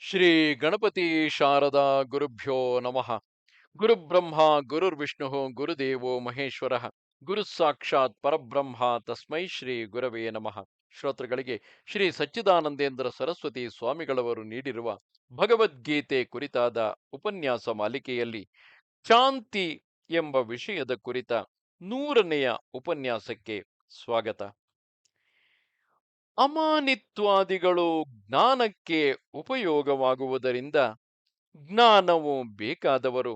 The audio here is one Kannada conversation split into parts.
ಶ್ರೀ ಗಣಪತಿ ಶಾರದಾ ಗುರುಭ್ಯೋ ನಮಃ. ಗುರುಬ್ರಹ್ಮ ಗುರುರ್ವಿಷ್ಣು ಗುರುದೇವೋ ಮಹೇಶ್ವರ. ಗುರು ಸಾಕ್ಷಾತ್ ಪರಬ್ರಹ್ಮ ತಸ್ಮೈ ಶ್ರೀ ಗುರವೇ ನಮಃ. ಶ್ರೋತೃಗಳಿಗೆ ಶ್ರೀ ಸಚ್ಚಿದಾನಂದೇಂದ್ರ ಸರಸ್ವತಿ ಸ್ವಾಮಿಗಳವರು ನೀಡಿರುವ ಭಗವದ್ಗೀತೆ ಕುರಿತಾದ ಉಪನ್ಯಾಸ ಮಾಲಿಕೆಯಲ್ಲಿ ಶಾಂತಿ ಎಂಬ ವಿಷಯದ ಕುರಿತ ನೂರನೆಯ ಉಪನ್ಯಾಸಕ್ಕೆ ಸ್ವಾಗತ. ಅಮಾನಿತ್ವಾದಿಗಳು ಜ್ಞಾನಕ್ಕೆ ಉಪಯೋಗವಾಗುವುದರಿಂದ ಜ್ಞಾನವು ಬೇಕಾದವರು.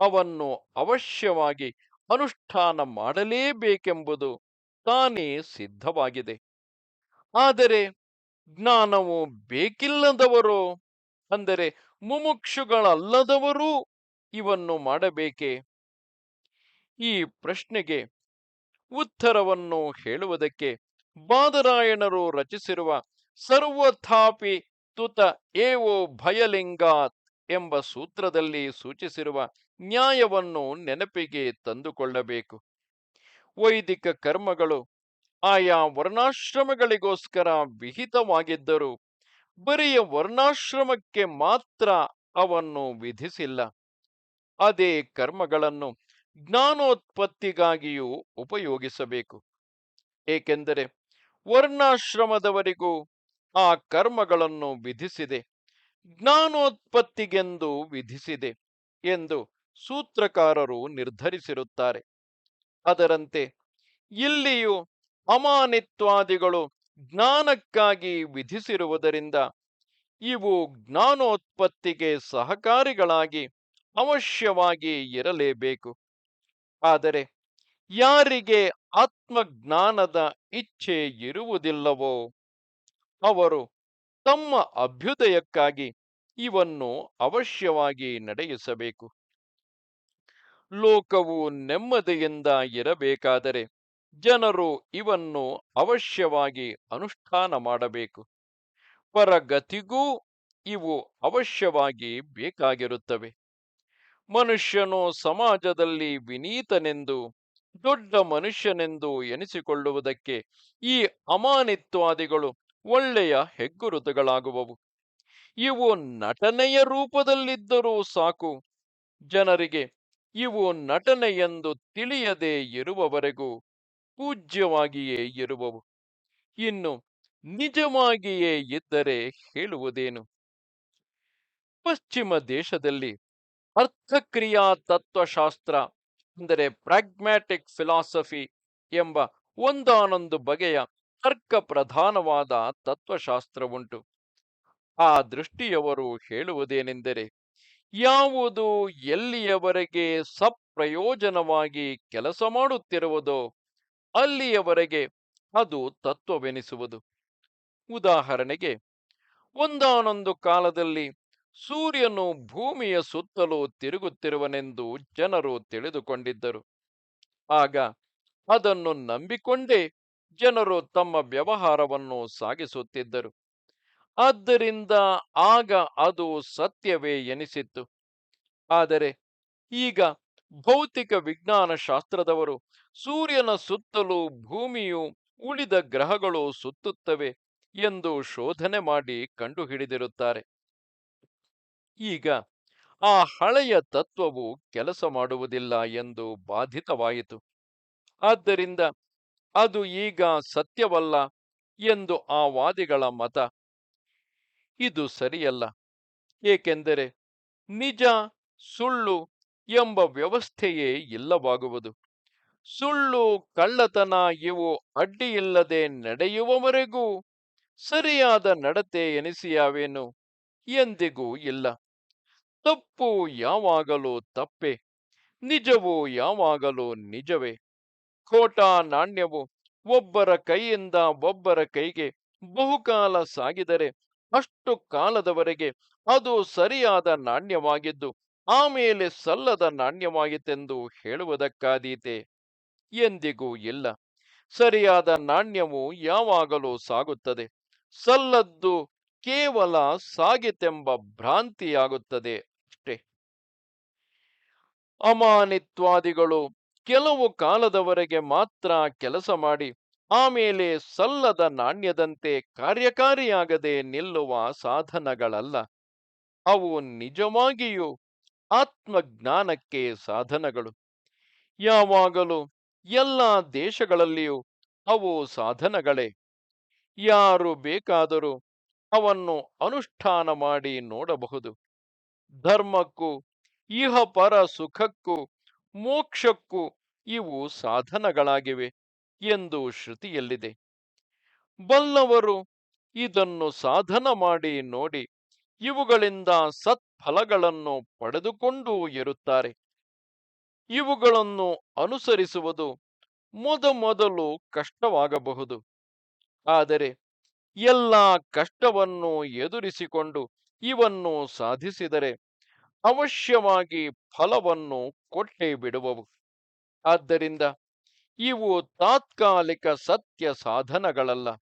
ಅವನ್ನು ಅವಶ್ಯವಾಗಿ ಅನುಷ್ಠಾನ ಮಾಡಲೇಬೇಕೆಂಬುದು ತಾನೇ ಸಿದ್ಧವಾಗಿದೆ. ಆದರೆ ಜ್ಞಾನವು ಬೇಕಿಲ್ಲದವರು, ಅಂದರೆ ಮುಮುಕ್ಷುಗಳಲ್ಲದವರೂ ಇವನ್ನು ಮಾಡಬೇಕೆ? ಈ ಪ್ರಶ್ನೆಗೆ ಉತ್ತರವನ್ನು ಹೇಳುವುದಕ್ಕೆ ಬಾದರಾಯಣರು ರಚಿಸಿರುವ ಸರ್ವಥಾಪಿ ತುತ ಏವೋ ಭಯಲಿಂಗಾತ್ ಎಂಬ ಸೂತ್ರದಲ್ಲಿ ಸೂಚಿಸಿರುವ ನ್ಯಾಯವನ್ನು ನೆನಪಿಗೆ ತಂದುಕೊಳ್ಳಬೇಕು. ವೈದಿಕ ಕರ್ಮಗಳು ಆಯಾ ವರ್ಣಾಶ್ರಮಗಳಿಗೋಸ್ಕರ ವಿಹಿತವಾಗಿದ್ದರೂ ಬರಿಯ ವರ್ಣಾಶ್ರಮಕ್ಕೆ ಮಾತ್ರ ಅವನ್ನು ವಿಧಿಸಿಲ್ಲ. ಅದೇ ಕರ್ಮಗಳನ್ನು ಜ್ಞಾನೋತ್ಪತ್ತಿಗಾಗಿಯೂ ಉಪಯೋಗಿಸಬೇಕು. ಏಕೆಂದರೆ ವರ್ಣಾಶ್ರಮದವರಿಗೂ ಆ ಕರ್ಮಗಳನ್ನು ವಿಧಿಸಿದೆ. ಜ್ಞಾನೋತ್ಪತ್ತಿಗೆಂದು ವಿಧಿಸಿದೆ ಎಂದು ಸೂತ್ರಕಾರರು ನಿರ್ಧರಿಸಿರುತ್ತಾರೆ. ಅದರಂತೆ ಇಲ್ಲಿಯೂ ಅಮಾನಿತ್ವಾದಿಗಳು ಜ್ಞಾನಕ್ಕಾಗಿ ವಿಧಿಸಿರುವುದರಿಂದ ಇವು ಜ್ಞಾನೋತ್ಪತ್ತಿಗೆ ಸಹಕಾರಿಗಳಾಗಿ ಅವಶ್ಯವಾಗಿ ಇರಲೇಬೇಕು. ಆದರೆ ಯಾರಿಗೆ ಆತ್ಮಜ್ಞಾನದ ಇಚ್ಛೆ ಇರುವುದಿಲ್ಲವೋ ಅವರು ತಮ್ಮ ಅಭ್ಯುದಯಕ್ಕಾಗಿ ಇವನ್ನು ಅವಶ್ಯವಾಗಿ ನಡೆಯಿಸಬೇಕು. ಲೋಕವು ನೆಮ್ಮದಿಯಿಂದ ಇರಬೇಕಾದರೆ ಜನರು ಇವನ್ನು ಅವಶ್ಯವಾಗಿ ಅನುಷ್ಠಾನ ಮಾಡಬೇಕು. ಪರಗತಿಗೂ ಇವು ಅವಶ್ಯವಾಗಿ ಬೇಕಾಗಿರುತ್ತವೆ. ಮನುಷ್ಯನು ಸಮಾಜದಲ್ಲಿ ವಿನೀತನೆಂದು ದೊಡ್ಡ ಮನುಷ್ಯನೆಂದು ಎನಿಸಿಕೊಳ್ಳುವುದಕ್ಕೆ ಈ ಅಮಾನಿತ್ವಾದಿಗಳು ಒಳ್ಳೆಯ ಹೆಗ್ಗುರುತುಗಳಾಗುವವು. ಇವು ನಟನೆಯ ರೂಪದಲ್ಲಿದ್ದರೂ ಸಾಕು. ಜನರಿಗೆ ಇವು ನಟನೆ ಎಂದು ತಿಳಿಯದೇ ಇರುವವರೆಗೂ ಪೂಜ್ಯವಾಗಿಯೇ ಇರುವವು. ಇನ್ನು ನಿಜವಾಗಿಯೇ ಇದ್ದರೆ ಹೇಳುವುದೇನು? ಪಶ್ಚಿಮ ದೇಶದಲ್ಲಿ ಅರ್ಥಕ್ರಿಯಾ ತತ್ವಶಾಸ್ತ್ರ ಅಂದರೆ ಪ್ರಾಗ್ಮ್ಯಾಟಿಕ್ ಫಿಲಾಸಫಿ ಎಂಬ ಒಂದಾನೊಂದು ಬಗೆಯ ತರ್ಕ ಪ್ರಧಾನವಾದ ತತ್ವಶಾಸ್ತ್ರವುಂಟು. ಆ ದೃಷ್ಟಿಯವರು ಹೇಳುವುದೇನೆಂದರೆ, ಯಾವುದು ಎಲ್ಲಿಯವರೆಗೆ ಸಪ್ರಯೋಜನವಾಗಿ ಕೆಲಸ ಮಾಡುತ್ತಿರುವುದೋ ಅಲ್ಲಿಯವರೆಗೆ ಅದು ತತ್ವವೆನಿಸುವುದು. ಉದಾಹರಣೆಗೆ, ಒಂದಾನೊಂದು ಕಾಲದಲ್ಲಿ ಸೂರ್ಯನು ಭೂಮಿಯ ಸುತ್ತಲೂ ತಿರುಗುತ್ತಿರುವನೆಂದು ಜನರು ತಿಳಿದುಕೊಂಡಿದ್ದರು. ಆಗ ಅದನ್ನು ನಂಬಿಕೊಂಡೇ ಜನರು ತಮ್ಮ ವ್ಯವಹಾರವನ್ನು ಸಾಗಿಸುತ್ತಿದ್ದರು. ಆದ್ದರಿಂದ ಆಗ ಅದು ಸತ್ಯವೇ ಎನಿಸಿತ್ತು. ಆದರೆ ಈಗ ಭೌತಿಕ ವಿಜ್ಞಾನ ಶಾಸ್ತ್ರದವರು ಸೂರ್ಯನ ಸುತ್ತಲೂ ಭೂಮಿಯು ಉಳಿದ ಗ್ರಹಗಳು ಸುತ್ತುತ್ತವೆ ಎಂದು ಶೋಧನೆ ಮಾಡಿ ಕಂಡುಹಿಡಿದಿರುತ್ತಾರೆ. ಈಗ ಆ ಹಳೆಯ ತತ್ವವು ಕೆಲಸ ಮಾಡುವುದಿಲ್ಲ ಎಂದು ಬಾಧಿತವಾಯಿತು. ಆದ್ದರಿಂದ ಅದು ಈಗ ಸತ್ಯವಲ್ಲ ಎಂದು ಆ ವಾದಿಗಳ ಮತ. ಇದು ಸರಿಯಲ್ಲ. ಏಕೆಂದರೆ ನಿಜ ಸುಳ್ಳು ಎಂಬ ವ್ಯವಸ್ಥೆಯೇ ಇಲ್ಲವಾಗುವುದು. ಸುಳ್ಳು, ಕಳ್ಳತನ ಇವು ಅಡ್ಡಿಯಿಲ್ಲದೆ ನಡೆಯುವವರೆಗೂ ಸರಿಯಾದ ನಡತೆ ಎನಿಸಿಯಾವೇನು ಎಂದಿಗೂ ಇಲ್ಲ. ತಪ್ಪು ಯಾವಾಗಲೂ ತಪ್ಪೆ, ನಿಜವು ಯಾವಾಗಲೂ ನಿಜವೇ. ಖೋಟಾ ನಾಣ್ಯವು ಒಬ್ಬರ ಕೈಯಿಂದ ಒಬ್ಬರ ಕೈಗೆ ಬಹುಕಾಲ ಸಾಗಿದರೆ ಅಷ್ಟು ಕಾಲದವರೆಗೆ ಅದು ಸರಿಯಾದ ನಾಣ್ಯವಾಗಿದ್ದು ಆಮೇಲೆ ಸಲ್ಲದ ನಾಣ್ಯವಾಗಿತ್ತೆಂದು ಹೇಳುವುದಕ್ಕಾದೀತೆ? ಎಂದಿಗೂ ಇಲ್ಲ. ಸರಿಯಾದ ನಾಣ್ಯವು ಯಾವಾಗಲೂ ಸಾಗುತ್ತದೆ. ಸಲ್ಲದ್ದು ಕೇವಲ ಸಾಗಿತೆಂಬ ಭ್ರಾಂತಿಯಾಗುತ್ತದೆ ಅಷ್ಟೇ. ಅಮಾನಿತ್ವಾದಿಗಳು ಕೆಲವು ಕಾಲದವರೆಗೆ ಮಾತ್ರ ಕೆಲಸ ಮಾಡಿ ಆಮೇಲೆ ಸಲ್ಲದ ನಾಣ್ಯದಂತೆ ಕಾರ್ಯಕಾರಿಯಾಗದೆ ನಿಲ್ಲುವ ಸಾಧನಗಳಲ್ಲ. ಅವು ನಿಜವಾಗಿಯೂ ಆತ್ಮಜ್ಞಾನಕ್ಕೆ ಸಾಧನಗಳು. ಯಾವಾಗಲೂ ಎಲ್ಲ ದೇಶಗಳಲ್ಲಿಯೂ ಅವು ಸಾಧನಗಳೇ. ಯಾರು ಬೇಕಾದರೂ ಅವನ್ನು ಅನುಷ್ಠಾನ ಮಾಡಿ ನೋಡಬಹುದು. ಧರ್ಮಕ್ಕೂ ಇಹಪರ ಸುಖಕ್ಕೂ, ಮೋಕ್ಷಕ್ಕೂ ಇವು ಸಾಧನಗಳಾಗಿವೆ ಎಂದು ಶ್ರುತಿಯಲ್ಲಿದೆ. ಬಲ್ಲವರು ಇದನ್ನು ಸಾಧನ ಮಾಡಿ ನೋಡಿ ಇವುಗಳಿಂದ ಸತ್ಫಲಗಳನ್ನು ಪಡೆದುಕೊಂಡು ಇರುತ್ತಾರೆ. ಇವುಗಳನ್ನು ಅನುಸರಿಸುವುದು ಮೊದಮೊದಲು ಕಷ್ಟವಾಗಬಹುದು. ಆದರೆ ಎಲ್ಲ ಕಷ್ಟವನ್ನು ಎದುರಿಸಿಕೊಂಡು ಇವನ್ನು ಸಾಧಿಸಿದರೆ ಅವಶ್ಯವಾಗಿ ಫಲವನ್ನು ಕೊಟ್ಟೇ ಬಿಡುವವು. ಆದ್ದರಿಂದ ಇವು ತಾತ್ಕಾಲಿಕ ಸತ್ಯ ಸಾಧನಗಳಲ್ಲ.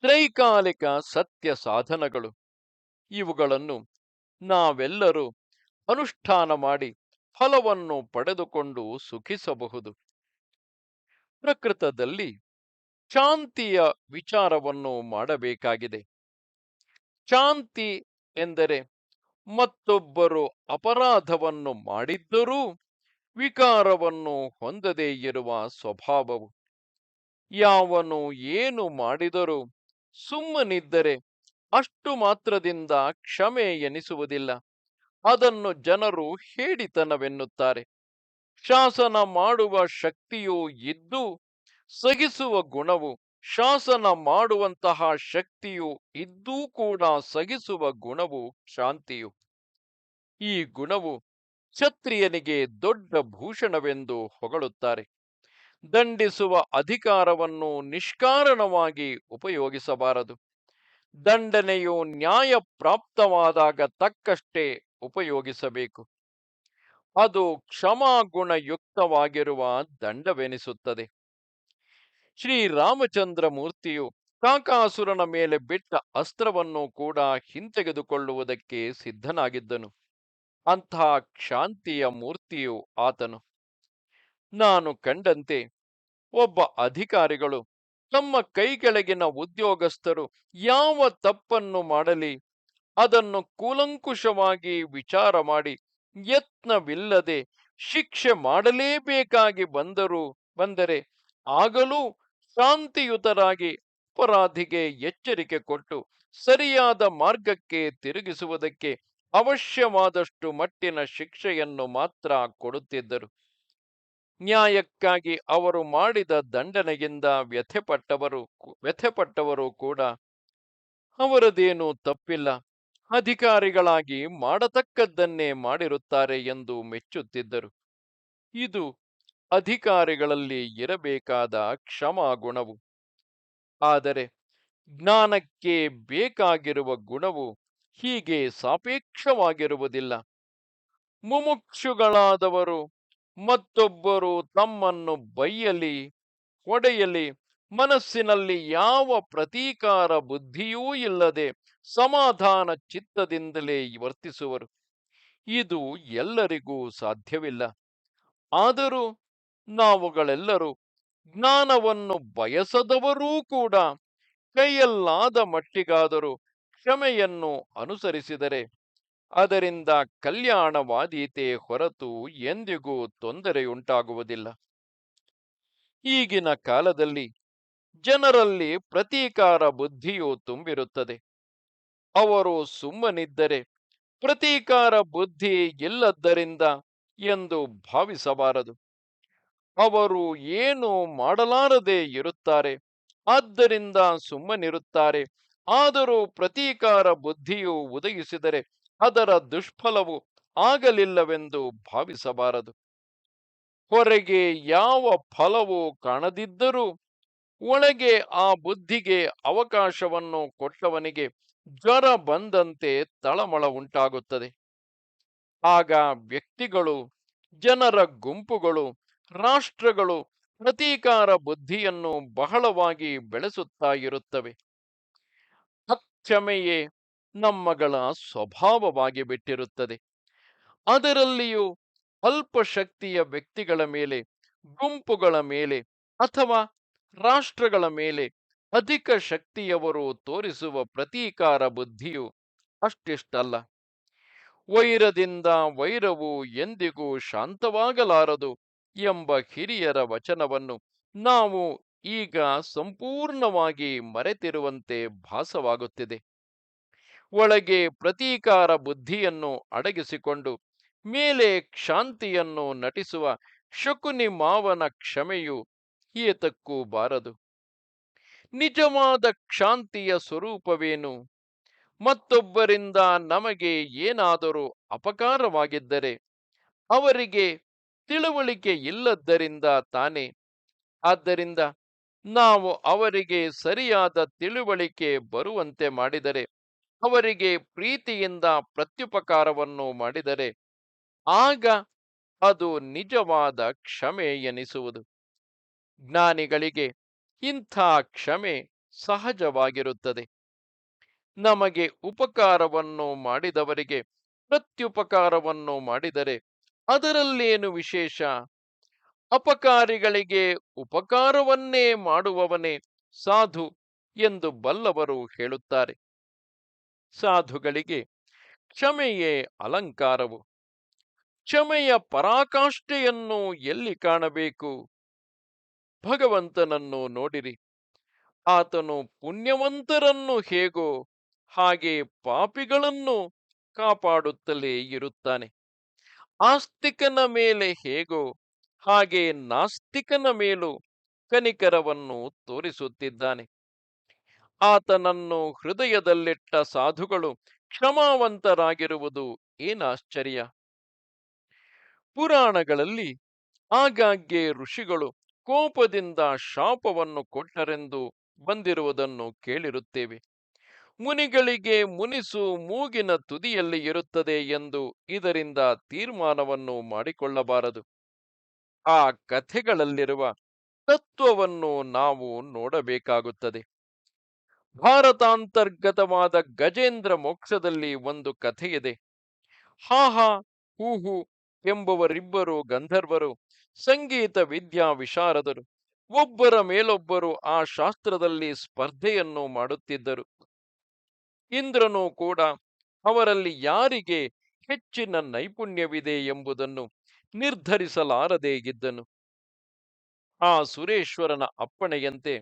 ತ್ರೈಕಾಲಿಕ ಸತ್ಯ ಸಾಧನಗಳು. ಇವುಗಳನ್ನು ನಾವೆಲ್ಲರೂ ಅನುಷ್ಠಾನ ಮಾಡಿ ಫಲವನ್ನು ಪಡೆದುಕೊಂಡು ಸುಖಿಸಬಹುದು. ಪ್ರಕೃತದಲ್ಲಿ ಶಾಂತಿಯ ವಿಚಾರವನ್ನು ಮಾಡಬೇಕಾಗಿದೆ. ಶಾಂತಿ ಎಂದರೆ ಮತ್ತೊಬ್ಬರು ಅಪರಾಧವನ್ನು ಮಾಡಿದ್ದರೂ ವಿಕಾರವನ್ನು ಹೊಂದದೇ ಇರುವ ಸ್ವಭಾವವು. ಯಾವನು ಏನು ಮಾಡಿದರೂ ಸುಮ್ಮನಿದ್ದರೆ ಅಷ್ಟು ಮಾತ್ರದಿಂದ ಕ್ಷಮೆ ಎನಿಸುವುದಿಲ್ಲ. ಅದನ್ನು ಜನರು ಹೇಡಿತನವೆನ್ನುತ್ತಾರೆ. ಶಾಸನ ಮಾಡುವ ಶಕ್ತಿಯೂ ಇದ್ದು ಸಹಿಸುವ ಗುಣವು ಶಾಸನ ಮಾಡುವಂತಹ ಶಕ್ತಿಯು ಇದ್ದೂ ಕೂಡ ಸಗಿಸುವ ಗುಣವು ಶಾಂತಿಯು. ಈ ಗುಣವು ಕ್ಷತ್ರಿಯನಿಗೆ ದೊಡ್ಡ ಭೂಷಣವೆಂದು ಹೊಗಳುತ್ತಾರೆ. ದಂಡಿಸುವ ಅಧಿಕಾರವನ್ನು ನಿಷ್ಕಾರಣವಾಗಿ ಉಪಯೋಗಿಸಬಾರದು. ದಂಡನೆಯು ನ್ಯಾಯ ಪ್ರಾಪ್ತವಾದಾಗ ತಕ್ಕಷ್ಟೇ ಉಪಯೋಗಿಸಬೇಕು. ಅದು ಕ್ಷಮಾಗುಣಯುಕ್ತವಾಗಿರುವ ದಂಡವೆನಿಸುತ್ತದೆ. ಶ್ರೀರಾಮಚಂದ್ರ ಮೂರ್ತಿಯು ಕಾಕಾಸುರನ ಮೇಲೆ ಬಿಟ್ಟ ಅಸ್ತ್ರವನ್ನು ಕೂಡ ಹಿಂತೆಗೆದುಕೊಳ್ಳುವುದಕ್ಕೆ ಸಿದ್ಧನಾಗಿದ್ದನು. ಅಂಥ ಕ್ಷಾಂತಿಯ ಮೂರ್ತಿಯು ಆತನು. ನಾನು ಕಂಡಂತೆ ಒಬ್ಬ ಅಧಿಕಾರಿಗಳು ತಮ್ಮ ಕೈಕೆಳಗಿನ ಉದ್ಯೋಗಸ್ಥರು ಯಾವ ತಪ್ಪನ್ನು ಮಾಡಲಿ ಅದನ್ನು ಕೂಲಂಕುಷವಾಗಿ ವಿಚಾರ ಮಾಡಿ ಯತ್ನವಿಲ್ಲದೆ ಶಿಕ್ಷೆ ಮಾಡಲೇಬೇಕಾಗಿ ಬಂದರು ಬಂದರೆ ಆಗಲೂ ಶಾಂತಿಯುತರಾಗಿ ಅಪರಾಧಿಗೆ ಎಚ್ಚರಿಕೆ ಕೊಟ್ಟು ಸರಿಯಾದ ಮಾರ್ಗಕ್ಕೆ ತಿರುಗಿಸುವುದಕ್ಕೆ ಅವಶ್ಯವಾದಷ್ಟು ಮಟ್ಟಿನ ಶಿಕ್ಷೆಯನ್ನು ಮಾತ್ರ ಕೊಡುತ್ತಿದ್ದರು. ನ್ಯಾಯಕ್ಕಾಗಿ ಅವರು ಮಾಡಿದ ದಂಡನೆಯಿಂದ ವ್ಯಥೆಪಟ್ಟವರು ವ್ಯಥೆಪಟ್ಟವರು ಕೂಡ ಅವರದೇನೂ ತಪ್ಪಿಲ್ಲ. ಅಧಿಕಾರಿಗಳಾಗಿ ಮಾಡತಕ್ಕದ್ದನ್ನೇ ಮಾಡಿರುತ್ತಾರೆ ಎಂದು ಮೆಚ್ಚುತ್ತಿದ್ದರು. ಇದು ಅಧಿಕಾರಿಗಳಲ್ಲಿ ಇರಬೇಕಾದ ಕ್ಷಮಾ ಗುಣವು, ಆದರೆ ಜ್ಞಾನಕ್ಕೆ ಬೇಕಾಗಿರುವ ಗುಣವು ಹೀಗೆ ಸಾಪೇಕ್ಷವಾಗಿರುವುದಿಲ್ಲ. ಮುಮುಕ್ಷುಗಳಾದವರು ಮತ್ತೊಬ್ಬರು ತಮ್ಮನ್ನು ಬೈಯಲಿ, ಹೊಡೆಯಲಿ, ಮನಸ್ಸಿನಲ್ಲಿ ಯಾವ ಪ್ರತೀಕಾರ ಬುದ್ಧಿಯೂ ಇಲ್ಲದೆ ಸಮಾಧಾನ ಚಿತ್ತದಿಂದಲೇ ವರ್ತಿಸುವರು. ಇದು ಎಲ್ಲರಿಗೂ ಸಾಧ್ಯವಿಲ್ಲ. ಆದರೂ ನಾವುಗಳೆಲ್ಲರೂ ಜ್ಞಾನವನ್ನು ಬಯಸದವರೂ ಕೂಡ ಕೈಯಲ್ಲಾದ ಮಟ್ಟಿಗಾದರೂ ಕ್ಷಮೆಯನ್ನು ಅನುಸರಿಸಿದರೆ ಅದರಿಂದ ಕಲ್ಯಾಣವಾದೀತೆ ಹೊರತು ಎಂದಿಗೂ ತೊಂದರೆಯುಂಟಾಗುವುದಿಲ್ಲ. ಈಗಿನ ಕಾಲದಲ್ಲಿ ಜನರಲ್ಲಿ ಪ್ರತೀಕಾರ ಬುದ್ಧಿಯು ತುಂಬಿರುತ್ತದೆ. ಅವರು ಸುಮ್ಮನಿದ್ದರೆ ಪ್ರತೀಕಾರ ಬುದ್ಧಿ ಇಲ್ಲದ್ದರಿಂದ ಎಂದು ಭಾವಿಸಬಾರದು. ಅವರು ಏನು ಮಾಡಲಾರದೆ ಇರುತ್ತಾರೆ? ಆದ್ದರಿಂದ ಸುಮ್ಮನಿರುತ್ತಾರೆ. ಆದರೂ ಪ್ರತೀಕಾರ ಬುದ್ಧಿಯು ಉದಯಿಸಿದರೆ ಅದರ ದುಷ್ಫಲವು ಆಗಲಿಲ್ಲವೆಂದು ಭಾವಿಸಬಾರದು. ಹೊರಗೆ ಯಾವ ಫಲವು ಕಾಣದಿದ್ದರೂ ಒಳಗೆ ಆ ಬುದ್ಧಿಗೆ ಅವಕಾಶವನ್ನು ಕೊಟ್ಟವನಿಗೆ ಜ್ವರ ಬಂದಂತೆ ತಳಮಳ ಉಂಟಾಗುತ್ತದೆ. ಆಗ ವ್ಯಕ್ತಿಗಳು, ಜನರ ಗುಂಪುಗಳು ರಾಷ್ಟ್ರಗಳು ಪ್ರತೀಕಾರ ಬುದ್ಧಿಯನ್ನು ಬಹಳವಾಗಿ ಬೆಳೆಸುತ್ತಾ ಇರುತ್ತವೆ. ಅಕ್ಷಮೆಯೇ ನಮ್ಮಗಳ ಸ್ವಭಾವವಾಗಿ ಬಿಟ್ಟಿರುತ್ತದೆ. ಅದರಲ್ಲಿಯೂ ಅಲ್ಪ ಶಕ್ತಿಯ ವ್ಯಕ್ತಿಗಳ ಮೇಲೆ, ಗುಂಪುಗಳ ಮೇಲೆ ಅಥವಾ ರಾಷ್ಟ್ರಗಳ ಮೇಲೆ ಅಧಿಕ ಶಕ್ತಿಯವರು ತೋರಿಸುವ ಪ್ರತೀಕಾರ ಬುದ್ಧಿಯು ಅಷ್ಟಿಷ್ಟಲ್ಲ. ವೈರದಿಂದ ವೈರವು ಎಂದಿಗೂ ಶಾಂತವಾಗಲಾರದು. ಎಂಬ ಹಿರಿಯರ ವಚನವನ್ನು ನಾವು ಈಗ ಸಂಪೂರ್ಣವಾಗಿ ಮರೆತಿರುವಂತೆ ಭಾಸವಾಗುತ್ತಿದೆ. ಒಳಗೆ ಪ್ರತೀಕಾರ ಬುದ್ಧಿಯನ್ನು ಅಡಗಿಸಿಕೊಂಡು ಮೇಲೆ ಕ್ಷಾಂತಿಯನ್ನು ನಟಿಸುವ ಶಕುನಿ ಮಾವನ ಕ್ಷಮೆಯು ಏತಕ್ಕೂ ಬಾರದು. ನಿಜವಾದ ಕ್ಷಾಂತಿಯ ಸ್ವರೂಪವೇನು? ಮತ್ತೊಬ್ಬರಿಂದ ನಮಗೆ ಏನಾದರೂ ಅಪಕಾರವಾಗಿದ್ದರೆ ಅವರಿಗೆ ತಿಳುವಳಿಕೆ ಇಲ್ಲದ್ದರಿಂದ ತಾನೇ. ಆದ್ದರಿಂದ ನಾವು ಅವರಿಗೆ ಸರಿಯಾದ ತಿಳುವಳಿಕೆ ಬರುವಂತೆ ಮಾಡಿದರೆ, ಅವರಿಗೆ ಪ್ರೀತಿಯಿಂದ ಪ್ರತ್ಯುಪಕಾರವನ್ನು ಮಾಡಿದರೆ, ಆಗ ಅದು ನಿಜವಾದ ಕ್ಷಮೆ ಎನಿಸುವುದು. ಜ್ಞಾನಿಗಳಿಗೆ ಇಂಥ ಕ್ಷಮೆ ಸಹಜವಾಗಿರುತ್ತದೆ. ನಮಗೆ ಉಪಕಾರವನ್ನು ಮಾಡಿದವರಿಗೆ ಪ್ರತ್ಯುಪಕಾರವನ್ನು ಮಾಡಿದರೆ ಅದರಲ್ಲೇನು ವಿಶೇಷ? ಅಪಕಾರಿಗಳಿಗೆ ಉಪಕಾರವನ್ನೇ ಮಾಡುವವನೇ ಸಾಧು ಎಂದು ಬಲ್ಲವರು ಹೇಳುತ್ತಾರೆ. ಸಾಧುಗಳಿಗೆ ಕ್ಷಮೆಯೇ ಅಲಂಕಾರವು. ಕ್ಷಮೆಯ ಪರಾಕಾಷ್ಠೆಯನ್ನು ಎಲ್ಲಿ ಕಾಣಬೇಕು? ಭಗವಂತನನ್ನು ನೋಡಿರಿ. ಆತನು ಪುಣ್ಯವಂತರನ್ನು ಹೇಗೋ ಹಾಗೆ ಪಾಪಿಗಳನ್ನು ಕಾಪಾಡುತ್ತಲೇ ಇರುತ್ತಾನೆ. ಆಸ್ತಿಕನ ಮೇಲೆ ಹೇಗೋ, ಹಾಗೆ ನಾಸ್ತಿಕನ ಮೇಲೂ ಕನಿಕರವನ್ನು ತೋರಿಸುತ್ತಿದ್ದಾನೆ. ಆತನನ್ನು ಹೃದಯದಲ್ಲಿಟ್ಟ ಸಾಧುಗಳು ಕ್ಷಮಾವಂತರಾಗಿರುವುದು ಏನಾಶ್ಚರ್ಯ. ಪುರಾಣಗಳಲ್ಲಿ ಆಗಾಗ್ಗೆ ಋಷಿಗಳು ಕೋಪದಿಂದ ಶಾಪವನ್ನು ಕೊಟ್ಟರೆಂದು ಬಂದಿರುವುದನ್ನು ಕೇಳಿರುತ್ತೇವೆ. ಮುನಿಗಳಿಗೆ ಮುನಿಸು ಮೂಗಿನ ತುದಿಯಲ್ಲಿ ಇರುತ್ತದೆ ಎಂದು ಇದರಿಂದ ತೀರ್ಮಾನವನ್ನು ಮಾಡಿಕೊಳ್ಳಬಾರದು. ಆ ಕಥೆಗಳಲ್ಲಿರುವ ತತ್ವವನ್ನು ನಾವು ನೋಡಬೇಕಾಗುತ್ತದೆ. ಭಾರತಾಂತರ್ಗತವಾದ ಗಜೇಂದ್ರ ಮೋಕ್ಷದಲ್ಲಿ ಒಂದು ಕಥೆಯಿದೆ. ಹಾಹಾ, ಹೂಹು ಎಂಬುವರಿಬ್ಬರು ಗಂಧರ್ವರು, ಸಂಗೀತ ವಿದ್ಯಾ ವಿಶಾರದರು, ಒಬ್ಬರ ಮೇಲೊಬ್ಬರು ಆ ಶಾಸ್ತ್ರದಲ್ಲಿ ಸ್ಪರ್ಧೆಯನ್ನು ಮಾಡುತ್ತಿದ್ದರು. ಇಂದ್ರನು ಕೂಡ ಅವರಲ್ಲಿ ಯಾರಿಗೆ ಹೆಚ್ಚಿನ ನೈಪುಣ್ಯವಿದೆ ಎಂಬುದನ್ನು ನಿರ್ಧರಿಸಲಾರದೇ ಇದ್ದನು ಆ ಸುರೇಶ್ವರನ ಅಪ್ಪಣೆಯಂತೆ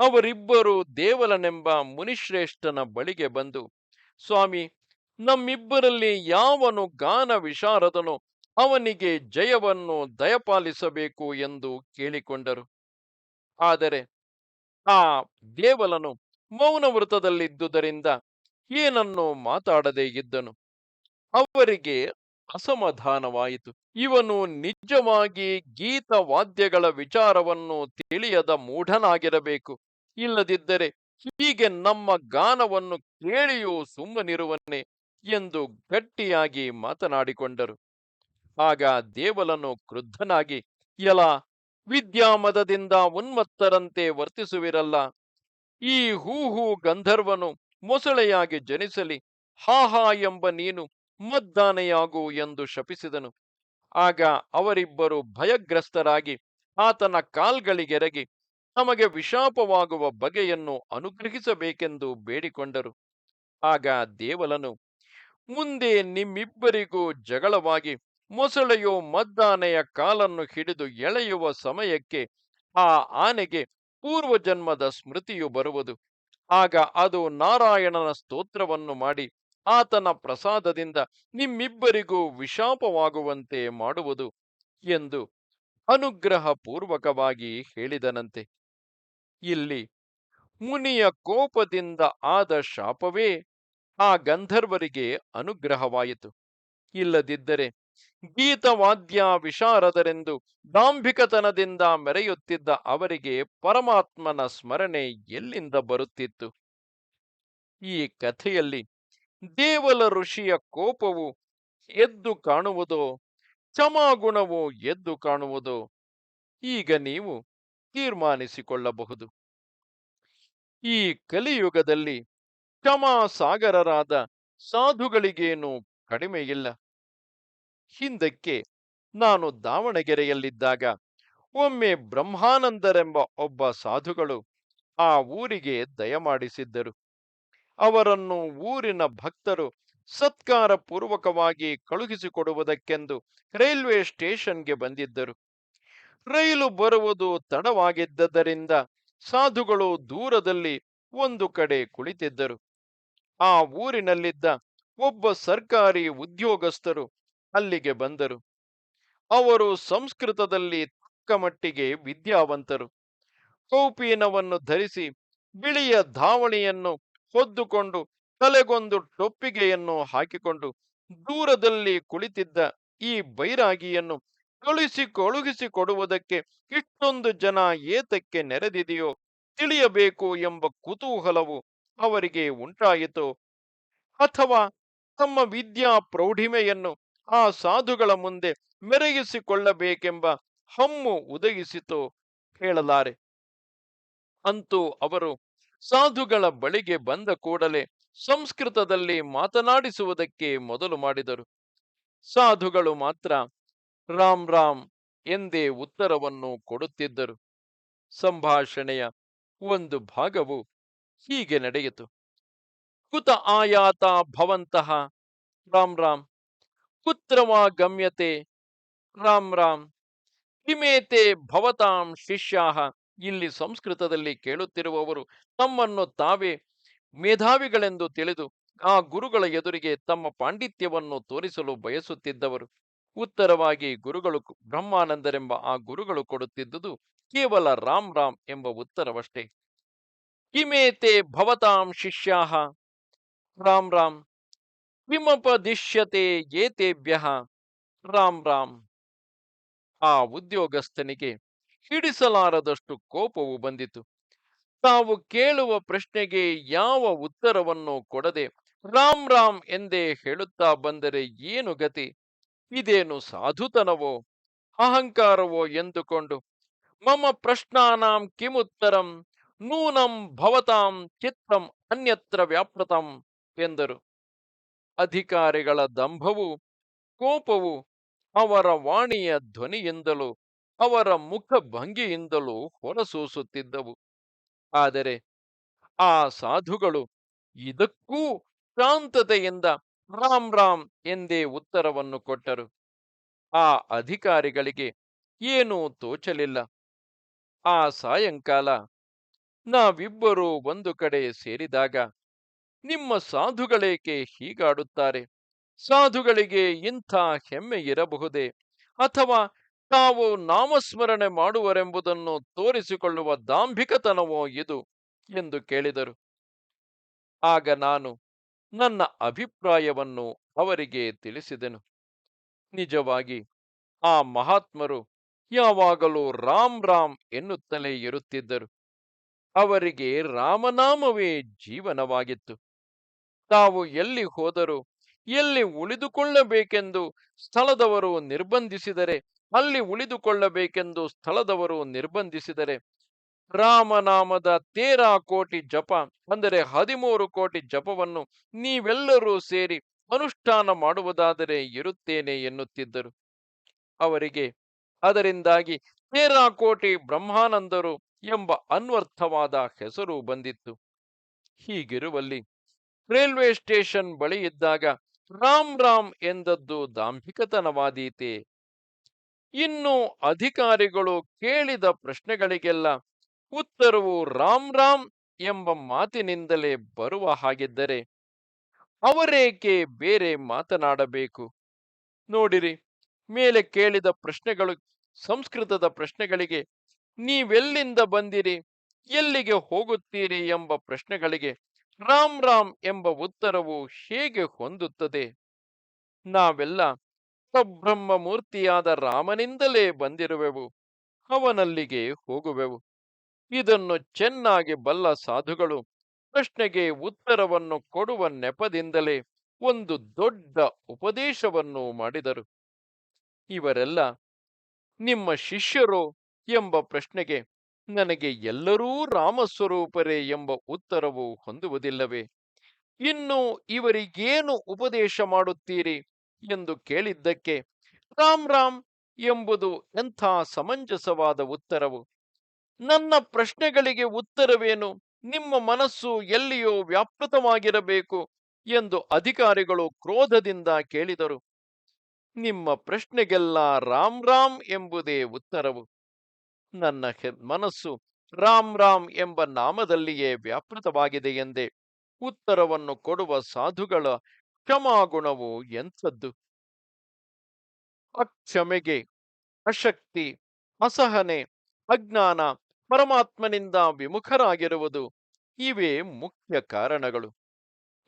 ಅವರಿಬ್ಬರು ದೇವಲನೆಂಬ ಮುನಿಶ್ರೇಷ್ಠನ ಬಳಿಗೆ ಬಂದು, ಸ್ವಾಮಿ, ನಮ್ಮಿಬ್ಬರಲ್ಲಿ ಯಾವನು ಗಾನ ವಿಶಾರದನು ಅವನಿಗೆ ಜಯವನ್ನು ದಯಪಾಲಿಸಬೇಕು ಎಂದು ಕೇಳಿಕೊಂಡರು. ಆದರೆ ಆ ದೇವಲನು ಮೌನ ವೃತದಲ್ಲಿದ್ದುದರಿಂದ ಏನನ್ನೂ ಮಾತಾಡದೇ ಇದ್ದನು. ಅವರಿಗೆ ಅಸಮಾಧಾನವಾಯಿತು. ಇವನು ನಿಜವಾಗಿ ಗೀತ ವಾದ್ಯಗಳ ವಿಚಾರವನ್ನು ತಿಳಿಯದ ಮೂಢನಾಗಿರಬೇಕು. ಇಲ್ಲದಿದ್ದರೆ ಹೀಗೆ ನಮ್ಮ ಗಾನವನ್ನು ಕೇಳಿಯೂ ಸುಮ್ಮನಿರುವನ್ನೇ ಎಂದು ಗಟ್ಟಿಯಾಗಿ ಮಾತನಾಡಿಕೊಂಡರು. ಆಗ ದೇವಲನು ಕ್ರುದ್ಧನಾಗಿ ಎಲ ವಿದ್ಯಾಮದದಿಂದ ಉನ್ಮತ್ತರಂತೆ ವರ್ತಿಸುವಿರಲ್ಲ. ಈ ಹೂಹು ಗಂಧರ್ವನು ಮೊಸಳೆಯಾಗಿ ಜನಿಸಲಿ ಹಾ ಹಾ ಎಂಬ ನೀನು ಮದ್ದಾನೆಯಾಗು ಎಂದು ಶಪಿಸಿದನು. ಆಗ ಅವರಿಬ್ಬರು ಭಯಗ್ರಸ್ತರಾಗಿ ಆತನ ಕಾಲ್ಗಳಿಗೆರಗಿ ತಮಗೆ ವಿಷಾಪವಾಗುವ ಬಗೆಯನ್ನು ಅನುಗ್ರಹಿಸಬೇಕೆಂದು ಬೇಡಿಕೊಂಡರು. ಆಗ ದೇವಲನು, ಮುಂದೆ ನಿಮ್ಮಿಬ್ಬರಿಗೂ ಜಗಳವಾಗಿ ಮೊಸಳೆಯು ಮದ್ದಾನೆಯ ಕಾಲನ್ನು ಹಿಡಿದು ಎಳೆಯುವ ಸಮಯಕ್ಕೆ ಆ ಆನೆಗೆ ಪೂರ್ವಜನ್ಮದ ಸ್ಮೃತಿಯು ಬರುವುದು. ಆಗ ಅದು ನಾರಾಯಣನ ಸ್ತೋತ್ರವನ್ನು ಮಾಡಿ ಆತನ ಪ್ರಸಾದದಿಂದ ನಿಮ್ಮಿಬ್ಬರಿಗೂ ವಿಷಾಪವಾಗುವಂತೆ ಮಾಡುವುದು ಎಂದು ಅನುಗ್ರಹ ಪೂರ್ವಕವಾಗಿ ಹೇಳಿದನಂತೆ. ಇಲ್ಲಿ ಮುನಿಯ ಕೋಪದಿಂದ ಆದ ಶಾಪವೇ ಆ ಗಂಧರ್ವರಿಗೆ ಅನುಗ್ರಹವಾಯಿತು. ಇಲ್ಲದಿದ್ದರೆ ಗೀತವಾದ್ಯ ವಿಶಾರದರೆಂದು ದಾಂಭಿಕತನದಿಂದ ಮೆರೆಯುತ್ತಿದ್ದ ಅವರಿಗೆ ಪರಮಾತ್ಮನ ಸ್ಮರಣೆ ಎಲ್ಲಿಂದ ಬರುತ್ತಿತ್ತು? ಈ ಕಥೆಯಲ್ಲಿ ದೇವಲ ಋಷಿಯ ಕೋಪವು ಎದ್ದು ಕಾಣುವುದೋ, ಕ್ಷಮಾಗುಣವು ಎದ್ದು ಕಾಣುವುದೋ, ಈಗ ನೀವು ತೀರ್ಮಾನಿಸಿಕೊಳ್ಳಬಹುದು. ಈ ಕಲಿಯುಗದಲ್ಲಿ ಕ್ಷಮಾ ಸಾಗರರಾದ ಸಾಧುಗಳಿಗೇನು ಕಡಿಮೆಯಿಲ್ಲ. ಹಿಂದಕ್ಕೆ ನಾನು ದಾವಣಗೆರೆಯಲ್ಲಿದ್ದಾಗ ಒಮ್ಮೆ ಬ್ರಹ್ಮಾನಂದರೆಂಬ ಒಬ್ಬ ಸಾಧುಗಳು ಆ ಊರಿಗೆ ದಯಮಾಡಿಸಿದ್ದರು ಅವರನ್ನು ಊರಿನ ಭಕ್ತರು ಸತ್ಕಾರ ಪೂರ್ವಕವಾಗಿ ಕಳುಹಿಸಿಕೊಡುವುದಕ್ಕೆಂದು ರೈಲ್ವೆ ಸ್ಟೇಷನ್ಗೆ ಬಂದಿದ್ದರು. ರೈಲು ಬರುವುದು ತಡವಾಗಿದ್ದರಿಂದ ಸಾಧುಗಳು ದೂರದಲ್ಲಿ ಒಂದು ಕಡೆ ಕುಳಿತಿದ್ದರು. ಆ ಊರಿನಲ್ಲಿದ್ದ ಒಬ್ಬ ಸರ್ಕಾರಿ ಉದ್ಯೋಗಸ್ಥರು ಅಲ್ಲಿಗೆ ಬಂದರು. ಅವರು ಸಂಸ್ಕೃತದಲ್ಲಿ ತಕ್ಕ ಮಟ್ಟಿಗೆ ವಿದ್ಯಾವಂತರು. ಕೌಪೀನವನ್ನು ಧರಿಸಿ ಬಿಳಿಯ ಧಾವಣಿಯನ್ನು ಹೊದ್ದುಕೊಂಡು ತಲೆಗೊಂದು ಟೊಪ್ಪಿಗೆಯನ್ನು ಹಾಕಿಕೊಂಡು ದೂರದಲ್ಲಿ ಕುಳಿತಿದ್ದ ಈ ಬೈರಾಗಿಯನ್ನು ಕಳುಹಿಸಿ ಕೊಡುವುದಕ್ಕೆ ಇಷ್ಟೊಂದು ಜನ ಏತಕ್ಕೆ ನೆರೆದಿದೆಯೋ ತಿಳಿಯಬೇಕು ಎಂಬ ಕುತೂಹಲವು ಅವರಿಗೆ ಉಂಟಾಯಿತು. ಅಥವಾ ತಮ್ಮ ವಿದ್ಯಾ ಪ್ರೌಢಿಮೆಯನ್ನು ಆ ಸಾಧುಗಳ ಮುಂದೆ ಮೆರಗಿಸಿಕೊಳ್ಳಬೇಕೆಂಬ ಹಮ್ಮು ಉದಗಿಸಿತು ಹೇಳಲಾರೆ. ಅಂತೂ ಅವರು ಸಾಧುಗಳ ಬಳಿಗೆ ಬಂದ ಕೂಡಲೇ ಸಂಸ್ಕೃತದಲ್ಲಿ ಮಾತನಾಡಿಸುವುದಕ್ಕೆ ಮೊದಲು ಮಾಡಿದರು. ಸಾಧುಗಳು ಮಾತ್ರ ರಾಮ್ ರಾಮ್ ಎಂದೇ ಉತ್ತರವನ್ನು ಕೊಡುತ್ತಿದ್ದರು. ಸಂಭಾಷಣೆಯ ಒಂದು ಭಾಗವು ಹೀಗೆ ನಡೆಯಿತು. ಕುತ ಆಯಾತ ಭವಂತಹ ರಾಮ್ ರಾಮ್ ಕುತ್ರವಾ ಗಮ್ಯತೆ ರಾಮ್ ರಾಮ್ ಕಿಮೇತೆ ಭವತಾಂ ಶಿಷ್ಯಾಹ ಇಲ್ಲಿ ಸಂಸ್ಕೃತದಲ್ಲಿ ಕೇಳುತ್ತಿರುವವರು ತಮ್ಮನ್ನು ತಾವೇ ಮೇಧಾವಿಗಳೆಂದು ತಿಳಿದು ಆ ಗುರುಗಳ ಎದುರಿಗೆ ತಮ್ಮ ಪಾಂಡಿತ್ಯವನ್ನು ತೋರಿಸಲು ಬಯಸುತ್ತಿದ್ದವರು. ಉತ್ತರವಾಗಿ ಗುರುಗಳು ಬ್ರಹ್ಮಾನಂದರೆಂಬ ಆ ಗುರುಗಳು ಕೊಡುತ್ತಿದ್ದುದು ಕೇವಲ ರಾಮ್ ರಾಮ್ ಎಂಬ ಉತ್ತರವಷ್ಟೇ. ಕಿಮೇತೆ ಭವತಾಂ ಶಿಷ್ಯಾಹ? ರಾಮ್ ರಾಮ್. ಕಿಮಪದಿಶ್ಯತೆ ಏತೇಭ್ಯ? ರಾಮ್ ರಾಮ್. ಆ ಉದ್ಯೋಗಸ್ಥನಿಗೆ ಹಿಡಿಸಲಾರದಷ್ಟು ಕೋಪವು ಬಂದಿತು. ತಾವು ಕೇಳುವ ಪ್ರಶ್ನೆಗೆ ಯಾವ ಉತ್ತರವನ್ನು ಕೊಡದೆ, ರಾಮ್ ರಾಮ್ ಎಂದೇ ಹೇಳುತ್ತಾ ಬಂದರೆ ಏನು ಗತಿ? ಇದೇನು ಸಾಧುತನವೋ, ಅಹಂಕಾರವೋ ಎಂದುಕೊಂಡು, ಮಮ ಪ್ರಶ್ನಾನಾಂ ಕಿಮುತ್ತರಂ, ನೂನಂ ಭವತಾಂ ಚಿತ್ತಂ ಅನ್ಯತ್ರ ವ್ಯಾಪೃತಂ ಎಂದರು. ಅಧಿಕಾರಿಗಳ ದಂಭವು, ಕೋಪವು ಅವರ ವಾಣಿಯ ಧ್ವನಿಯಿಂದಲೂ ಅವರ ಮುಖ ಭಂಗಿಯಿಂದಲೂ ಹೊರಸೂಸುತ್ತಿದ್ದವು. ಆದರೆ ಆ ಸಾಧುಗಳು, ಇದಕ್ಕೂ ಶಾಂತತೆಯಿಂದ ರಾಮ್ ರಾಮ್ ಎಂದೇ ಉತ್ತರವನ್ನು ಕೊಟ್ಟರು. ಆ ಅಧಿಕಾರಿಗಳಿಗೆ ಏನೂ ತೋಚಲಿಲ್ಲ. ಆ ಸಾಯಂಕಾಲ ನಾವಿಬ್ಬರೂ ಒಂದು ಕಡೆ ಸೇರಿದಾಗ ನಿಮ್ಮ ಸಾಧುಗಳೇಕೆ ಹೀಗಾಡುತ್ತಾರೆ? ಸಾಧುಗಳಿಗೆ ಇಂಥ ಹೆಮ್ಮೆ ಇರಬಹುದೇ? ಅಥವಾ ತಾವು ನಾಮಸ್ಮರಣೆ ಮಾಡುವರೆಂಬುದನ್ನು ತೋರಿಸಿಕೊಳ್ಳುವ ದಾಂಭಿಕತನವೋ ಇದು? ಎಂದು ಕೇಳಿದರು. ಆಗ ನಾನು ನನ್ನ ಅಭಿಪ್ರಾಯವನ್ನು ಅವರಿಗೆ ತಿಳಿಸಿದೆನು. ನಿಜವಾಗಿ, ಆ ಮಹಾತ್ಮರು ಯಾವಾಗಲೂ ರಾಮ್ ರಾಮ್ ಎನ್ನುತ್ತಲೇ ಇರುತ್ತಿದ್ದರು. ಅವರಿಗೆ ರಾಮನಾಮವೇ ಜೀವನವಾಗಿತ್ತು. ತಾವು ಎಲ್ಲಿ ಹೋದರು, ಎಲ್ಲಿ ಉಳಿದುಕೊಳ್ಳಬೇಕೆಂದು ಸ್ಥಳದವರು ನಿರ್ಬಂಧಿಸಿದರೆ, ಅಲ್ಲಿ ಉಳಿದುಕೊಳ್ಳಬೇಕೆಂದು ಸ್ಥಳದವರು ನಿರ್ಬಂಧಿಸಿದರೆ, ರಾಮನಾಮದ ತೇರಾ ಕೋಟಿ ಜಪ, ಅಂದರೆ ಹದಿಮೂರು ಕೋಟಿ ಜಪವನ್ನು ನೀವೆಲ್ಲರೂ ಸೇರಿ ಅನುಷ್ಠಾನ ಮಾಡುವುದಾದರೆ ಇರುತ್ತೇನೆ ಎನ್ನುತ್ತಿದ್ದರು. ಅವರಿಗೆ ಅದರಿಂದಾಗಿ ತೇರಾ ಕೋಟಿ ಬ್ರಹ್ಮಾನಂದರು ಎಂಬ ಅನ್ವರ್ಥವಾದ ಹೆಸರು ಬಂದಿತ್ತು. ಹೀಗಿರುವಲ್ಲಿ ರೈಲ್ವೆ ಸ್ಟೇಷನ್ ಬಳಿ ಇದ್ದಾಗ ರಾಮ್ ರಾಮ್ ಎಂದದ್ದು ದಾಂಭಿಕತನವಾದೀತೆ. ಇನ್ನು ಅಧಿಕಾರಿಗಳು ಕೇಳಿದ ಪ್ರಶ್ನೆಗಳಿಗೆಲ್ಲ ಉತ್ತರವು ರಾಮ್ ರಾಮ್ ಎಂಬ ಮಾತಿನಿಂದಲೇ ಬರುವ ಹಾಗಿದ್ದರೆ ಅವರೇಕೆ ಬೇರೆ ಮಾತನಾಡಬೇಕು? ನೋಡಿರಿ, ಮೇಲೆ ಕೇಳಿದ ಪ್ರಶ್ನೆಗಳು, ಸಂಸ್ಕೃತದ ಪ್ರಶ್ನೆಗಳಿಗೆ, ನೀವೆಲ್ಲಿಂದ ಬಂದಿರಿ, ಎಲ್ಲಿಗೆ ಹೋಗುತ್ತೀರಿ ಎಂಬ ಪ್ರಶ್ನೆಗಳಿಗೆ ರಾಮ್ ರಾಮ್ ಎಂಬ ಉತ್ತರವು ಹೇಗೆ ಹೊಂದುತ್ತದೆ? ನಾವೆಲ್ಲ ಸಬ್ರಹ್ಮ ಮೂರ್ತಿಯಾದ ರಾಮನಿಂದಲೇ ಬಂದಿರುವೆವು, ಅವನಲ್ಲಿಗೆ ಹೋಗುವೆವು. ಇದನ್ನು ಚೆನ್ನಾಗಿ ಬಲ್ಲ ಸಾಧುಗಳು ಪ್ರಶ್ನೆಗೆ ಉತ್ತರವನ್ನು ಕೊಡುವ ನೆಪದಿಂದಲೇ ಒಂದು ದೊಡ್ಡ ಉಪದೇಶವನ್ನು ಮಾಡಿದರು. ಇವರೆಲ್ಲ, ನಿಮ್ಮ ಶಿಷ್ಯರು ಎಂಬ ಪ್ರಶ್ನೆಗೆ ನನಗೆ ಎಲ್ಲರೂ ರಾಮಸ್ವರೂಪರೇ ಎಂಬ ಉತ್ತರವು ಹೊಂದುವುದಿಲ್ಲವೇ? ಇನ್ನು ಇವರಿಗೇನು ಉಪದೇಶ ಮಾಡುತ್ತೀರಿ ಎಂದು ಕೇಳಿದ್ದಕ್ಕೆ ರಾಮ್ ರಾಮ್ ಎಂಬುದು ಎಂಥ ಸಮಂಜಸವಾದ ಉತ್ತರವು? ನನ್ನ ಪ್ರಶ್ನೆಗಳಿಗೆ ಉತ್ತರವೇನು? ನಿಮ್ಮ ಮನಸ್ಸು ಎಲ್ಲಿಯೋ ವ್ಯಾಪೃತವಾಗಿರಬೇಕು ಎಂದು ಅಧಿಕಾರಿಗಳು ಕ್ರೋಧದಿಂದ ಕೇಳಿದರು. ನಿಮ್ಮ ಪ್ರಶ್ನೆಗೆಲ್ಲ ರಾಮ್ ರಾಮ್ ಎಂಬುದೇ ಉತ್ತರವು. ನನ್ನ ಮನಸ್ಸು ರಾಮ್ ರಾಮ್ ಎಂಬ ನಾಮದಲ್ಲಿಯೇ ವ್ಯಾಪೃತವಾಗಿದೆ ಎಂದೇ ಉತ್ತರವನ್ನು ಕೊಡುವ ಸಾಧುಗಳ ಕ್ಷಮಾಗುಣವು ಎಂಥದ್ದು? ಅಕ್ಷಮೆಗೆ ಅಶಕ್ತಿ, ಅಸಹನೆ, ಅಜ್ಞಾನ, ಪರಮಾತ್ಮನಿಂದ ವಿಮುಖರಾಗಿರುವುದು ಇವೇ ಮುಖ್ಯ ಕಾರಣಗಳು.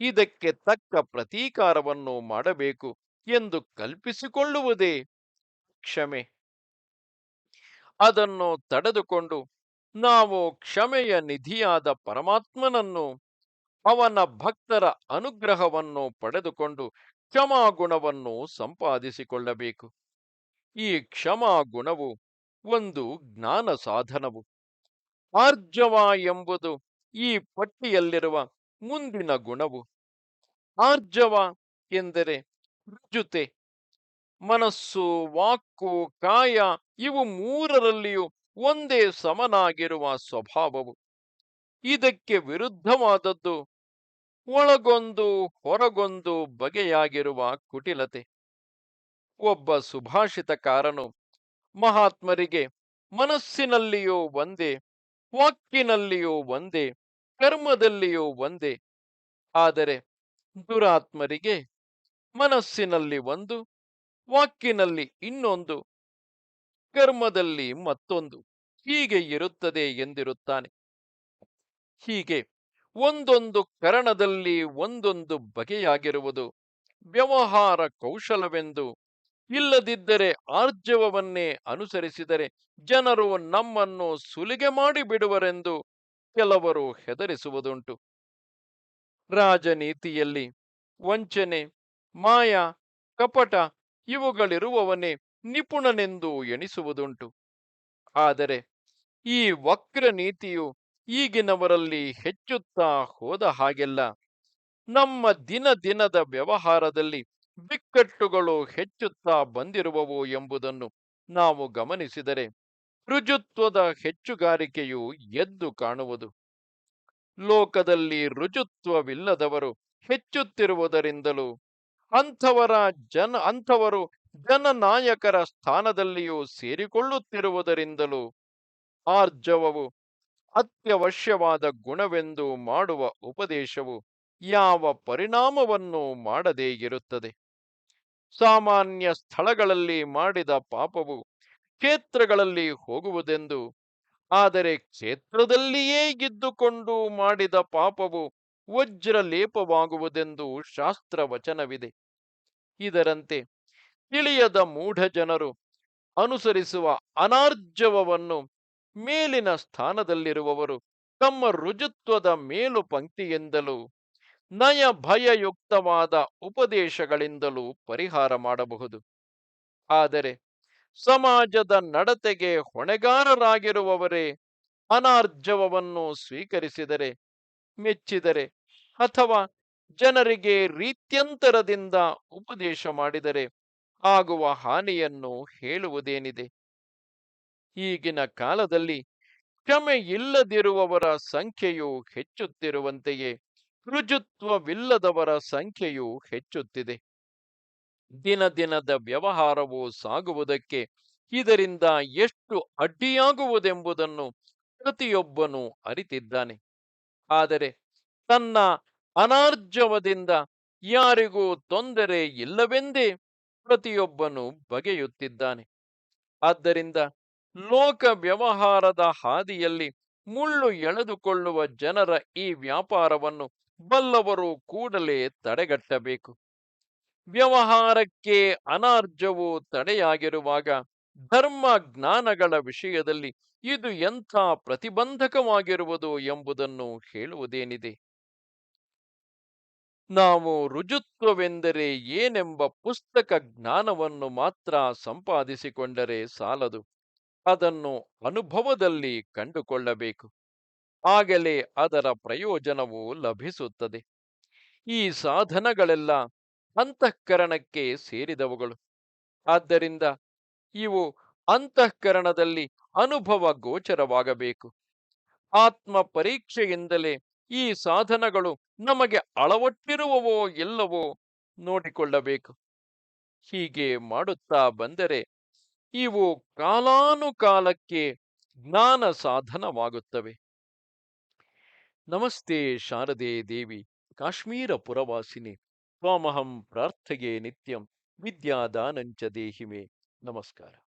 ಇದಕ್ಕೆ ತಕ್ಕ ಪ್ರತೀಕಾರವನ್ನು ಮಾಡಬೇಕು ಎಂದು ಕಲ್ಪಿಸಿಕೊಳ್ಳುವುದೇ ಕ್ಷಮೆ. ಅದನ್ನು ತಡೆದುಕೊಂಡು ನಾವು ಕ್ಷಮೆಯ ನಿಧಿಯಾದ ಪರಮಾತ್ಮನನ್ನು, ಅವನ ಭಕ್ತರ ಅನುಗ್ರಹವನ್ನು ಪಡೆದುಕೊಂಡು ಕ್ಷಮಾಗುಣವನ್ನು ಸಂಪಾದಿಸಿಕೊಳ್ಳಬೇಕು. ಈ ಕ್ಷಮಾ ಗುಣವು ಒಂದು ಜ್ಞಾನ ಸಾಧನವು. ಆರ್ಜವ ಎಂಬುದು ಈ ಪಟ್ಟಿಯಲ್ಲಿರುವ ಮುಂದಿನ ಗುಣವು. ಆರ್ಜವ ಎಂದರೆ ರುಜುತೆ. ಮನಸ್ಸು, ವಾಕು, ಕಾಯ ಇವು ಮೂರರಲ್ಲಿಯೂ ಒಂದೇ ಸಮನಾಗಿರುವ ಸ್ವಭಾವವು. ಇದಕ್ಕೆ ವಿರುದ್ಧವಾದದ್ದು ಒಳಗೊಂದು, ಹೊರಗೊಂದು ಬಗೆಯಾಗಿರುವ ಕುಟಿಲತೆ. ಒಬ್ಬ ಸುಭಾಷಿತಕಾರನು ಮಹಾತ್ಮರಿಗೆ ಮನಸ್ಸಿನಲ್ಲಿಯೂ ಒಂದೇ ವಾಕ್ಕಿನಲ್ಲಿಯೂ ಒಂದೇ, ಕರ್ಮದಲ್ಲಿಯೂ ಒಂದೇ. ಆದರೆ ದುರಾತ್ಮರಿಗೆ ಮನಸ್ಸಿನಲ್ಲಿ ಒಂದು ವಾಕ್ಕಿನಲ್ಲಿ ಇನ್ನೊಂದು, ಕರ್ಮದಲ್ಲಿ ಮತ್ತೊಂದು ಹೀಗೆ ಇರುತ್ತದೆ ಎಂದಿರುತ್ತಾನೆ. ಹೀಗೆ ಒಂದೊಂದು ಕರಣದಲ್ಲಿ ಒಂದೊಂದು ಬಗೆಯಾಗಿರುವುದು ವ್ಯವಹಾರ ಕೌಶಲವೆಂದು ಇಲ್ಲದಿದ್ದರೆ ಆರ್ಜವವನ್ನೇ ಅನುಸರಿಸಿದರೆ ಜನರು ನಮ್ಮನ್ನು ಸುಲಿಗೆ ಮಾಡಿಬಿಡುವರೆಂದು ಕೆಲವರು ಹೆದರಿಸುವುದುಂಟು. ರಾಜನೀತಿಯಲ್ಲಿ ವಂಚನೆ, ಮಾಯ, ಕಪಟ ಇವುಗಳಿರುವವನೇ ನಿಪುಣನೆಂದು ಎಣಿಸುವುದುಂಟು. ಆದರೆ ಈ ವಕ್ರ ನೀತಿಯು ಈಗಿನವರಲ್ಲಿ ಹೆಚ್ಚುತ್ತಾ ಹೋದ ಹಾಗೆಲ್ಲ ನಮ್ಮ ದಿನ ದಿನದ ವ್ಯವಹಾರದಲ್ಲಿ ಬಿಕ್ಕಟ್ಟುಗಳು ಹೆಚ್ಚುತ್ತಾ ಬಂದಿರುವವು ಎಂಬುದನ್ನು ನಾವು ಗಮನಿಸಿದರೆ ರುಜುತ್ವದ ಹೆಚ್ಚುಗಾರಿಕೆಯು ಎದ್ದು ಕಾಣುವುದು. ಲೋಕದಲ್ಲಿ ರುಜುತ್ವವಿಲ್ಲದವರು ಹೆಚ್ಚುತ್ತಿರುವುದರಿಂದಲೂ ಅಂಥವರ ಜನ, ಅಂಥವರು ಜನನಾಯಕರ ಸ್ಥಾನದಲ್ಲಿಯೂ ಸೇರಿಕೊಳ್ಳುತ್ತಿರುವುದರಿಂದಲೂ ಆರ್ಜವವು ಅತ್ಯವಶ್ಯವಾದ ಗುಣವೆಂದು ಮಾಡುವ ಉಪದೇಶವು ಯಾವ ಪರಿಣಾಮವನ್ನು ಮಾಡದೇ ಇರುತ್ತದೆ. ಸಾಮಾನ್ಯ ಸ್ಥಳಗಳಲ್ಲಿ ಮಾಡಿದ ಪಾಪವು ಕ್ಷೇತ್ರಗಳಲ್ಲಿ ಹೋಗುವುದೆಂದು, ಆದರೆ ಕ್ಷೇತ್ರದಲ್ಲಿಯೇ ಇದ್ದುಕೊಂಡು ಮಾಡಿದ ಪಾಪವು ವಜ್ರಲೇಪವಾಗುವುದೆಂದು ಶಾಸ್ತ್ರ ವಚನವಿದೆ ಇದರಂತೆ ತಿಳಿಯದ ಮೂಢ ಜನರು ಅನುಸರಿಸುವ ಅನಾರ್ಜವವನ್ನು ಮೇಲಿನ ಸ್ಥಾನದಲ್ಲಿರುವವರು ತಮ್ಮ ರುಜುತ್ವದ ಮೇಲು ಪಂಕ್ತಿಯಿಂದಲೂ ನಯ ಭಯಯುಕ್ತವಾದ ಉಪದೇಶಗಳಿಂದಲೂ ಪರಿಹಾರ ಮಾಡಬಹುದು. ಆದರೆ ಸಮಾಜದ ನಡತೆಗೆ ಹೊಣೆಗಾರರಾಗಿರುವವರೇ ಅನಾರ್ಜವವನ್ನು ಸ್ವೀಕರಿಸಿದರೆ, ಮೆಚ್ಚಿದರೆ ಅಥವಾ ಜನರಿಗೆ ರೀತ್ಯಂತರದಿಂದ ಉಪದೇಶ ಮಾಡಿದರೆ ಆಗುವ ಹಾನಿಯನ್ನು ಹೇಳುವುದೇನಿದೆ? ಈಗಿನ ಕಾಲದಲ್ಲಿ ಕ್ಷಮೆ ಇಲ್ಲದಿರುವವರ ಸಂಖ್ಯೆಯು ಹೆಚ್ಚುತ್ತಿರುವಂತೆಯೇ ರುಜುತ್ವವಿಲ್ಲದವರ ಸಂಖ್ಯೆಯು ಹೆಚ್ಚುತ್ತಿದೆ. ದಿನ ದಿನದ ವ್ಯವಹಾರವು ಸಾಗುವುದಕ್ಕೆ ಇದರಿಂದ ಎಷ್ಟು ಅಡ್ಡಿಯಾಗುವುದೆಂಬುದನ್ನು ಪ್ರತಿಯೊಬ್ಬನು ಅರಿತಿದ್ದಾನೆ. ಆದರೆ ತನ್ನ ಅನಾರ್ಜವದಿಂದ ಯಾರಿಗೂ ತೊಂದರೆ ಇಲ್ಲವೆಂದೇ ಪ್ರತಿಯೊಬ್ಬನು ಬಗೆಯುತ್ತಿದ್ದಾನೆ. ಆದ್ದರಿಂದ ಲೋಕ ವ್ಯವಹಾರದ ಹಾದಿಯಲ್ಲಿ ಮುಳ್ಳು ಎಳೆದುಕೊಳ್ಳುವ ಜನರ ಈ ವ್ಯಾಪಾರವನ್ನು ಬಲ್ಲವರು ಕೂಡಲೇ ತಡೆಗಟ್ಟಬೇಕು. ವ್ಯವಹಾರಕ್ಕೆ ಅನಾರ್ಜವು ತಡೆಯಾಗಿರುವಾಗ ಧರ್ಮ ಜ್ಞಾನಗಳ ವಿಷಯದಲ್ಲಿ ಇದು ಎಂಥ ಪ್ರತಿಬಂಧಕವಾಗಿರುವುದು ಎಂಬುದನ್ನು ಹೇಳುವುದೇನಿದೆ? ನಾವು ರುಜುತ್ವವೆಂದರೆ ಏನೆಂಬ ಪುಸ್ತಕ ಜ್ಞಾನವನ್ನು ಮಾತ್ರ ಸಂಪಾದಿಸಿಕೊಂಡರೆ ಸಾಲದು. ಅದನ್ನು ಅನುಭವದಲ್ಲಿ ಕಂಡುಕೊಳ್ಳಬೇಕು. ಆಗಲೇ ಅದರ ಪ್ರಯೋಜನವು ಲಭಿಸುತ್ತದೆ. ಈ ಸಾಧನಗಳೆಲ್ಲ ಅಂತಃಕರಣಕ್ಕೆ ಸೇರಿದವುಗಳು. ಆದ್ದರಿಂದ ಇವು ಅಂತಃಕರಣದಲ್ಲಿ ಅನುಭವ ಗೋಚರವಾಗಬೇಕು. ಆತ್ಮ ಪರೀಕ್ಷೆಯಿಂದಲೇ ಈ ಸಾಧನಗಳು ನಮಗೆ ಅಳವಟ್ಟಿರುವವೋ ಎಲ್ಲವೋ ನೋಡಿಕೊಳ್ಳಬೇಕು. ಹೀಗೆ ಮಾಡುತ್ತಾ ಬಂದರೆ ಇವು ಕಾಲಾನುಕಾಲಕ್ಕೆ ಜ್ಞಾನ ಸಾಧನವಾಗುತ್ತವೆ. ನಮಸ್ತೆ ಶಾರದೆ ದೇವಿ, ಕಾಶ್ಮೀರ ಪುರವಾಸಿನಿ. ತ್ವಾಮಹಂ ಪ್ರಾರ್ಥೆಗೆ ನಿತ್ಯಂ, ವಿದ್ಯಾದಾನಂಚ ದೇಹಿಮೆ. ನಮಸ್ಕಾರ.